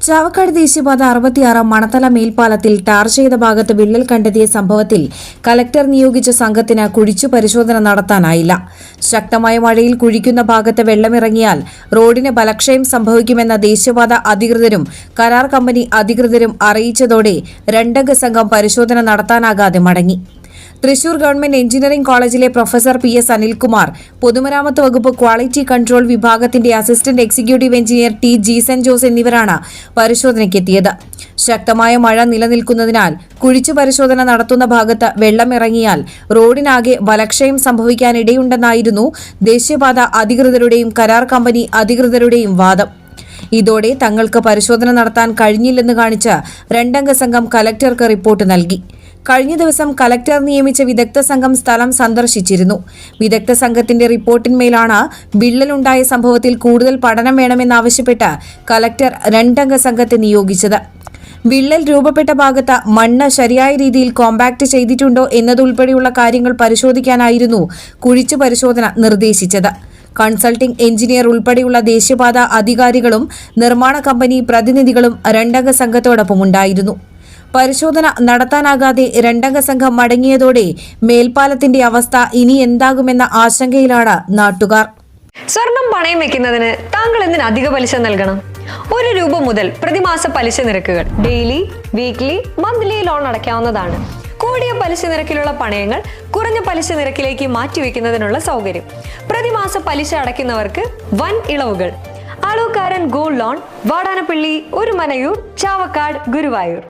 ചാവക്കാട് ദേശീയപാത അറുപത്തിയാറാം മണത്തല മേൽപ്പാലത്തിൽ ടാർ ചെയ്ത ഭാഗത്ത് വിള്ളൽ കണ്ടെത്തിയ സംഭവത്തിൽ കലക്ടർ നിയോഗിച്ച സംഘത്തിന് കുഴിച്ചു പരിശോധന നടത്താനായില്ല. ശക്തമായ മഴയിൽ കുഴിക്കുന്ന ഭാഗത്ത് വെള്ളമിറങ്ങിയാൽ റോഡിന് ബലക്ഷയം സംഭവിക്കുമെന്ന ദേശീയപാത അധികൃതരും കരാർ കമ്പനി അധികൃതരും അറിയിച്ചതോടെ രണ്ടംഗ സംഘം പരിശോധന നടത്താനാകാതെ മടങ്ങി. തൃശൂർ ഗവൺമെന്റ് എഞ്ചിനീയറിംഗ് കോളേജിലെ പ്രൊഫസർ പി എസ് അനിൽകുമാർ പൊതുമരാമത്ത് വകുപ്പ് ക്വാളിറ്റി കൺട്രോൾ വിഭാഗത്തിന്റെ assistant executive engineer T Jeesan Jose എന്നിവരാണ് പരിശോധനയ്ക്കെത്തിയത്. ശക്തമായ മഴ നിലനിൽക്കുന്നതിനാൽ കുഴിച്ചു പരിശോധന നടത്തുന്ന ഭാഗത്ത് വെള്ളമിറങ്ങിയാൽ റോഡിനാകെ ബലക്ഷയം സംഭവിക്കാനിടയുണ്ടെന്നായിരുന്നു ദേശീയപാത അധികൃതരുടെയും കരാർ കമ്പനി അധികൃതരുടെയും വാദം. ഇതോടെ തങ്ങൾക്ക് പരിശോധന നടത്താൻ കഴിഞ്ഞില്ലെന്ന് കാണിച്ച് രണ്ടംഗ സംഘം കലക്ടർക്ക് റിപ്പോർട്ട് നൽകി. കഴിഞ്ഞ ദിവസം കലക്ടർ നിയമിച്ച വിദഗ്ധ സംഘം സ്ഥലം സന്ദർശിച്ചിരുന്നു. വിദഗ്ധ സംഘത്തിന്റെ റിപ്പോർട്ടിന്മേലാണ് വിള്ളലുണ്ടായ സംഭവത്തിൽ കൂടുതൽ പഠനം വേണമെന്നാവശ്യപ്പെട്ട് കലക്ടർ രണ്ടംഗ സംഘത്തെ നിയോഗിച്ചത്. വിള്ളൽ രൂപപ്പെട്ട ഭാഗത്ത് മണ്ണ് ശരിയായ രീതിയിൽ കോമ്പാക്ട് ചെയ്തിട്ടുണ്ടോ എന്നതുൾപ്പെടെയുള്ള കാര്യങ്ങൾ പരിശോധിക്കാനായിരുന്നു കുഴിച്ചു പരിശോധന നിർദ്ദേശിച്ചത്. കൺസൾട്ടിംഗ് എഞ്ചിനീയർ ഉൾപ്പെടെയുള്ള ദേശീയപാത അധികാരികളും നിർമ്മാണ കമ്പനി പ്രതിനിധികളും രണ്ടംഗ സംഘത്തോടൊപ്പം ഉണ്ടായിരുന്നു. പരിശോധന നടത്താനാകാതെ രണ്ടംഗ സംഘം മടങ്ങിയതോടെ മേൽപ്പാലത്തിന്റെ അവസ്ഥ ഇനി എന്താകുമെന്ന ആശങ്കയിലാണ് നാട്ടുകാർ. സ്വർണം പണയം വെക്കുന്നതിന് താങ്കൾ എന്തിന് അധിക പലിശ നൽകണം? ഒരു രൂപ മുതൽ പ്രതിമാസ പലിശ നിരക്കുകൾ ഡെയിലി വീക്ക്ലി മന്ത്ലി ലോൺ അടയ്ക്കാവുന്നതാണ്. കൂടിയ പലിശ നിരക്കിലുള്ള പണയങ്ങൾ കുറഞ്ഞ പലിശ നിരക്കിലേക്ക് മാറ്റിവെക്കുന്നതിനുള്ള സൗകര്യം. പ്രതിമാസ പലിശ അടയ്ക്കുന്നവർക്ക് വൻ ഇളവുകൾ. അളവുകാരൻ ഗോൾഡ് ലോൺ വാടാനപ്പള്ളി ഒരു മനയൂർ ചാവക്കാട് ഗുരുവായൂർ.